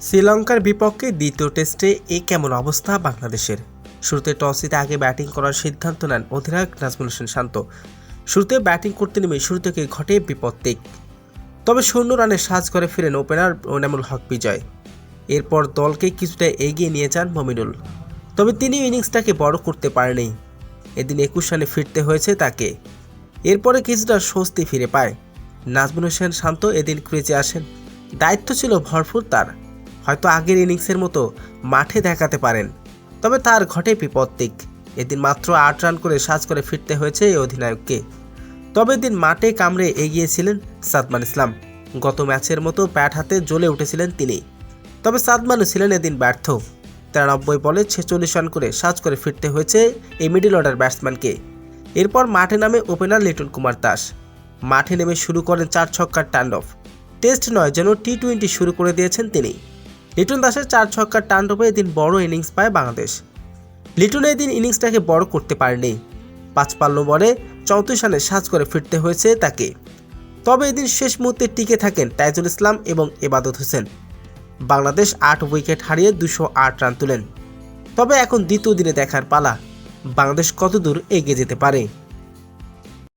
শ্রীলঙ্কার বিপক্ষে দ্বিতীয় টেস্টে এ কেমন অবস্থা বাংলাদেশের? শুরুতে টস জিতে আগে ব্যাটিং করার সিদ্ধান্ত নেন অধিনায়ক নাজমুল হোসেন শান্ত। শুরুতে ব্যাটিং করতে নেমে শুরু থেকে ঘটে বিপত্তিক। তবে শূন্য রানে সাজ করে ফিরেন ওপেনার ওনামুল হক বিজয়। এরপর দলকে কিছুটা এগিয়ে নিয়ে যান মমিনুল। তবে তিনি ইনিংসটাকে বড় করতে পারেনি এদিন একুশ রানে ফিরতে হয়েছে তাকে। এরপরে কিছুটা স্বস্তি ফিরে পায়। নাজমুল হোসেন শান্ত এদিন ক্রিজে আসেন। দায়িত্ব ছিল ভরপুর তার। হয়তো আগের ইনিংসের মতো মাঠে দেখাতে পারেন। তবে তার ঘটে বিপত্তিক। এদিন মাত্র আট রান করে সাজ করে ফিরতে হয়েছে এই অধিনায়ককে। তবে দিন মাঠে কামড়ে এগিয়েছিলেন সাদমান ইসলাম। গত ম্যাচের মতো ব্যাট হাতে জ্বলে উঠেছিলেন তিনি। তবে সাদমানও ছিলেন এদিন ব্যর্থ। তিরানব্বই বলে ছেচল্লিশ রান করে সাজ করে ফিরতে হয়েছে এই মিডিল অর্ডার ব্যাটসম্যানকে। এরপর মাঠে নামে ওপেনার লিটন কুমার দাস। মাঠে নেমে শুরু করেন চার ছক্কার টান্ডব টেস্ট নয় যেন টি টোয়েন্টি শুরু করে দিয়েছেন তিনি। লিটন দাসের চার ছক্কার টান টান্ডবে এদিন বড় ইনিংস পায় বাংলাদেশ। লিটন এদিন ইনিংসটাকে বড় করতে পারেনি। পাঁচ পাল্ল বলে চৌত্রিশ রানে সাজ করে ফিরতে হয়েছে তাকে। তবে এদিন শেষ মুহূর্তে টিকে থাকেন তাইজুল ইসলাম এবং এবাদত হোসেন। বাংলাদেশ আট উইকেট হারিয়ে দুশো আট রান তুলেন। তবে এখন দ্বিতীয় দিনে দেখার পালা। বাংলাদেশ কতদূর এগিয়ে যেতে পারে?